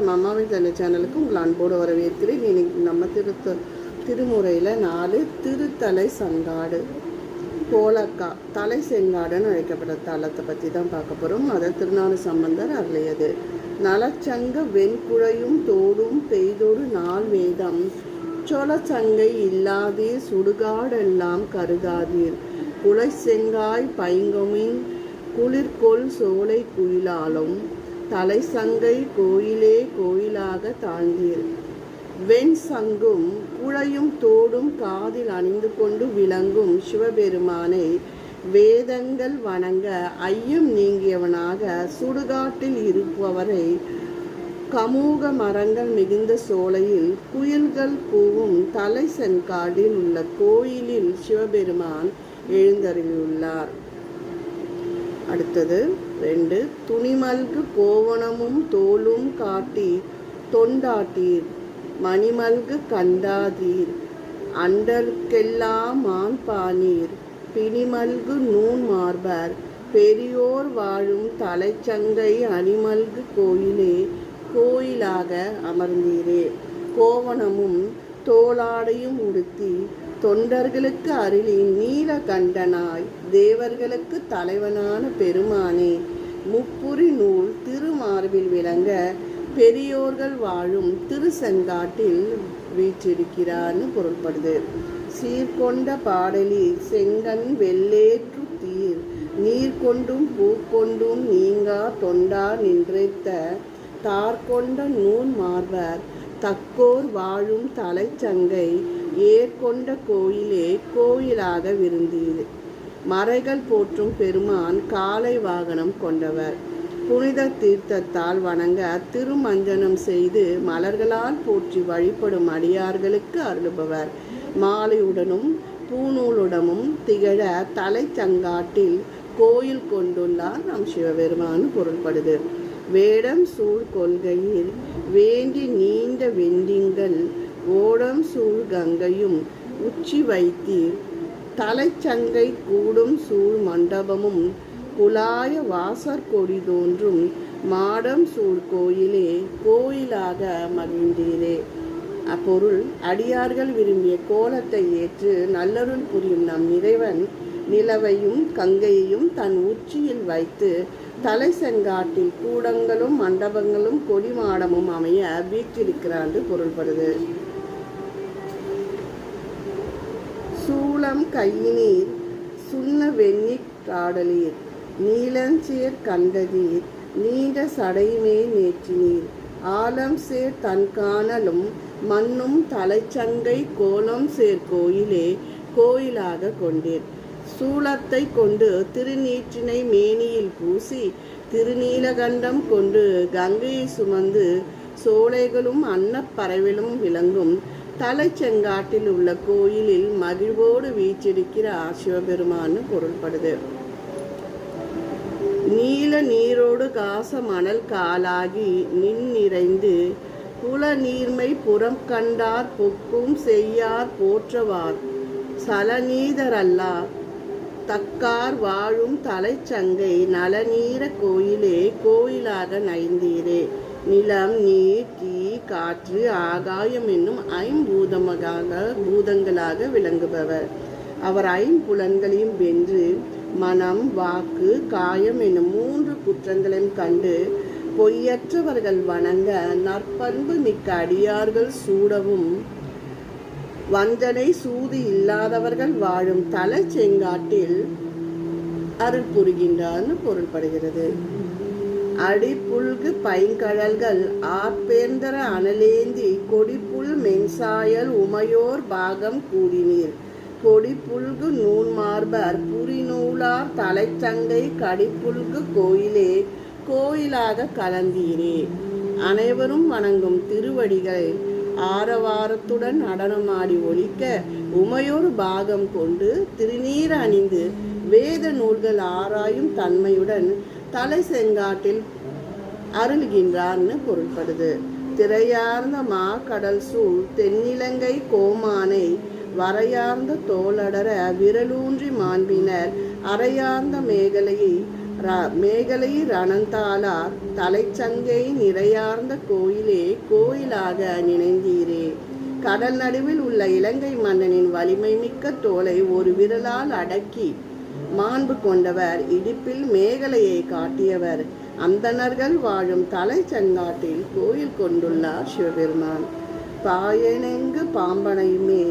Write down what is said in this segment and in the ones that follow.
மாமாவின் அம்மாவின் சேனலுக்கு உங்கள் அன்போடு வரவேற்கிறேன். இன்னைக்கு நம்ம திருத்த திருமுறையில் நாலு திருத்தலை சங்காடு கோலக்கா தலை செங்காடுன்னு அழைக்கப்பட்ட தலத்தை பற்றி தான் பார்க்க போகிறோம் அதை திருநாடு சம்பந்தர் அருளியது. நலச்சங்க வெண்குழையும் தோடும் பெய்தோடு நாள் வேதம். சொலச்சங்கை இல்லாதீர் சுடுகாடெல்லாம் கருதாதீர் குலை செங்காய் பைங்கமின் குளிர்கொள் சோலை குயிலாலும் தலை சங்கை கோயிலே கோயிலாக தாழ்ந்தீர். வெண் சங்கும் குழையும் தோடும் காதில் அணிந்து கொண்டு விளங்கும் சிவபெருமானை வேதங்கள் வணங்க ஐயம் நீங்கியவனாக சுடுகாட்டில் இருப்பவரை கமூக மரங்கள் மிகுந்த சோலையில் குயில்கள் பூவும் தலை சென்காடில் உள்ள கோயிலில் சிவபெருமான் எழுந்தருளியுள்ளார். அடுத்தது ரெண்டு துணிமல்கு கோவணமும் தோலும் காட்டி தொண்டாட்டீர் மணிமல்கு கண்டாதீர் அண்டர்க்கெல்லாம் மான் பானீர் பிணிமல்கு நூன் மார்பர் பெரியோர் வாழும் தலைச்சங்கை அணிமல்கு கோயிலே கோயிலாக அமர்ந்தீரே. கோவணமும் தோளாடையும் உடுத்தி தொண்டர்களுக்கு அருளி நீலகண்டனாய் தேவர்களுக்கு தலைவனான பெருமானே முப்புரி நூல் திருமார்பில் விளங்க பெரியோர்கள் வாழும் திருசெங்காட்டில் வீற்றிருக்கிறான்னு பொருள்படுது. சீர்கொண்ட பாடலி செங்கன் வெள்ளேற்று தீர் நீர் கொண்டும் பூக்கொண்டும் நீங்கா தொண்டா நின்றைத்த தார்கொண்ட நூல் மார்பர் தக்கோர் வாழும் தலைச்சங்கை ஏற்கொண்ட கோயிலே கோயிலாக விருந்தீர் மறைகள் போற்றும் பெருமான் காலை வாகனம் கொண்டவர். புனித தீர்த்தத்தால் வணங்க திருமஞ்சனம் செய்து மலர்களால் போற்றி வழிபடும் அடியார்களுக்கு அருளுபவர். மாலையுடனும் பூநூலுடனும் திகழ தலைச்சங்காட்டில் கோயில் கொண்டுள்ளார் நம் சிவபெருமான் பொருள்படுது. வேடம் சூழ் கொள்கையில் வேண்டி நீண்ட வெண்டிங்கள் ஓடம் சூழ் கங்கையும் உச்சி வைத்தீர் தலைச்சங்கை கூடும் சூழ் மண்டபமும் குலாய வாசற்கொடி தோன்றும் மாடம் சூழ் கோயிலே கோயிலாக மகிழ்ந்தீரே. அப்பொருள் அடியார்கள் விரும்பிய கோலத்தை ஏற்று நல்லருள் புரியும் நம் இறைவன் நிலவையும் கங்கையையும் தன் உச்சியில் வைத்து தலை செங்காட்டில் கூடங்களும் மண்டபங்களும் கொடிமாடமும் அமைய வீற்றிருக்கிறான் பொருள்படுது. சூளம் கையினீர் சுண்ண வெண்ணி காடலீர் நீலஞ்சேர் கண்டதீர் நீண்ட சடையுமே நேற்றினீர். ஆலம் சேர் தன் காணலும் மண்ணும் தலைச்சங்கை கோலம் சேர் கோயிலே கோயிலாக கொண்டீர். சூளத்தை கொண்டு திருநீற்றினை மேனியில் பூசி திருநீலகண்டம் கொண்டு கங்கையை சுமந்து சோலைகளும் அன்னப்பறவிலும் விளங்கும். தலைச்செங்காட்டில் உள்ள கோயிலில் மகிழ்வோடு வீச்சிருக்கிற சிவபெருமான்னு பொருள்படுது. நீல நீரோடு காச மணல் காலாகி நின் நிறைந்து புல நீர்மை புறம் கண்டார் பொக்கும் செய்யார் போற்றவார். சலநீதரல்லார் தக்கார் வாழும் தலைச்சங்கை நலநீர கோயிலே கோயிலாக நைந்தீரே. நிலம் நீர் தீ காற்று ஆகாயம் என்னும் ஐம்பூதமாக பூதங்களாக விளங்குபவர். அவர் ஐம்புலன்களையும் வென்று மனம் வாக்கு காயம் என்னும் மூன்று குற்றங்களையும் கண்டு பொய்யற்றவர்கள் வணங்க நற்பண்பு மிக்க அடியார்கள் சூடவும் வஞ்சனை சூது இல்லாதவர்கள் வாழும் தலை செங்காட்டில் அருள் புரிகின்றான்னு பொருள்படுகிறது. அடிப்புல்கு பைங்கழல்கள் ஆப்பேந்தர அனலேந்தி கொடிப்புல் மென்சாயல் உமையோர் பாகம் கூடினீர். கொடிப்புல்கு நூன் மார்பர் புரிநூலார் தலைச்சங்கை கடிப்புல்கு கோயிலே கோயிலாக கலந்தீரே. அனைவரும் வணங்கும் திருவடிகளை ஆரவாரத்துடன் நடனமாடி ஒழிக்க உமையோர் பாகம் கொண்டு திருநீர் அணிந்து வேத நூல்கள் ஆராயும் தன்மையுடன் தலை செங்காட்டில் அருள்கின்றார்னு பொருள்படுது. திரையார்ந்த மா கடல் சூழ் தென்னிலங்கை கோமானை வரையார்ந்த தோளடர விரலூன்றி மாண்பினர் அரையார்ந்த மேகலையை மேகலை ரணந்தாளார் தலைச்சங்கை நிறையார்ந்த கோயிலே கோயிலாக நினைந்தீரே. கடல் நடுவில் உள்ள இலங்கை மன்னனின் வலிமை மிக்க தோலை ஒரு விரலால் அடக்கி மாண்பு கொண்டவர் இடுப்பில் மேகலையை காட்டியவர். அந்தணர்கள் வாழும் தலைச்சங்காட்டில் கோயில் கொண்டுள்ளார் சிவபெருமான். பாயனெங்கு பாம்பனையுமே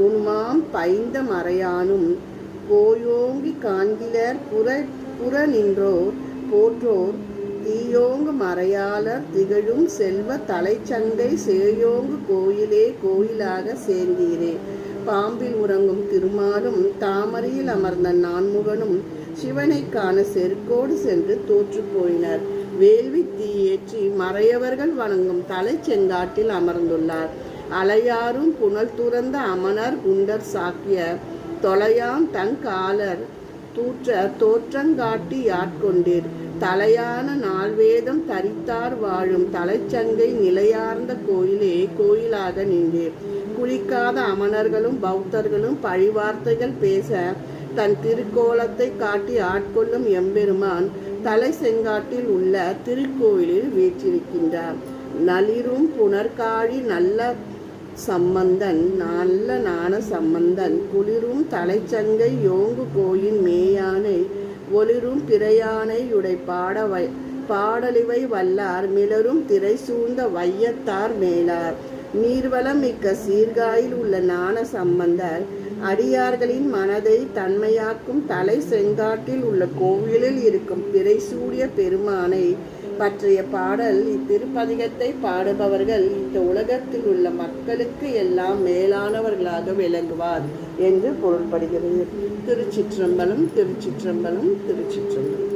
உண்மாம் பைந்த மறையானும் கோயோங்கி காண்கிலர் புற புற நின்றோர் போற்றோர் தீயோங்கு மறையாளர் திகழும் செல்வ தலைச்சங்கை சேயோங்கு கோயிலே கோயிலாக சேர்ந்தீரே. பாம்பில் உறங்கும் திருமாலும் தாமரையில் அமர்ந்த நான்முகனும் சிவனை காண செருக்கோடு சென்று தோற்று போயினர். வேள்வி தீயேற்றி மறையவர்கள் வணங்கும் தலைச்செங்காட்டில் அமர்ந்துள்ளார். அலையாரும் புனல் துறந்த அமனர் குண்டர் சாக்கிய தொலையாம் தங்காலர் தூற்ற தோற்றங்காட்டி யாட்கொண்டீர் தலையான நால்வேதம் தரித்தார் வாழும் தலைச்சங்கை நிலையார்ந்த கோயிலே கோயிலாக நின்றீர் குளிக்காத அமணர்களும் பௌத்தர்களும் பழிவார்த்தைகள் பேச தன் திருக்கோலத்தை காட்டி ஆட்கொள்ளும் எம்பெருமான் தலை செங்காட்டில் உள்ள திருக்கோயிலில் வீற்றிருக்கின்றார். நளிரும் புனர்காழி நல்ல சம்பந்தன் நல்ல நாண சம்பந்தன் குளிரும் தலைச்சங்கை யோங்கு கோயின் மேயானை ஒளிரும் பிறையானை உடை பாட வை பாடலிவை வல்லார் மிளரும் திரை சூழ்ந்த வையத்தார் மேலார். நீர்வளம் மிக்க சீர்காயில் உள்ள நாண சம்பந்தர் அடியார்களின் மனதை தன்மையாக்கும் தலை செங்காட்டில் உள்ள கோவிலில் இருக்கும் பிறை சூடிய பெருமானை பற்றிய பாடல் இத்திருப்பதிகத்தை பாடுபவர்கள் இந்த உலகத்தில் உள்ள மக்களுக்கு எல்லாம் மேலானவர்களாக விளங்குவார் என்று பொருள்படுகிறது. திருச்சிற்றம்பலம் திருச்சிற்றம்பலம் திருச்சிற்றம்பலம்.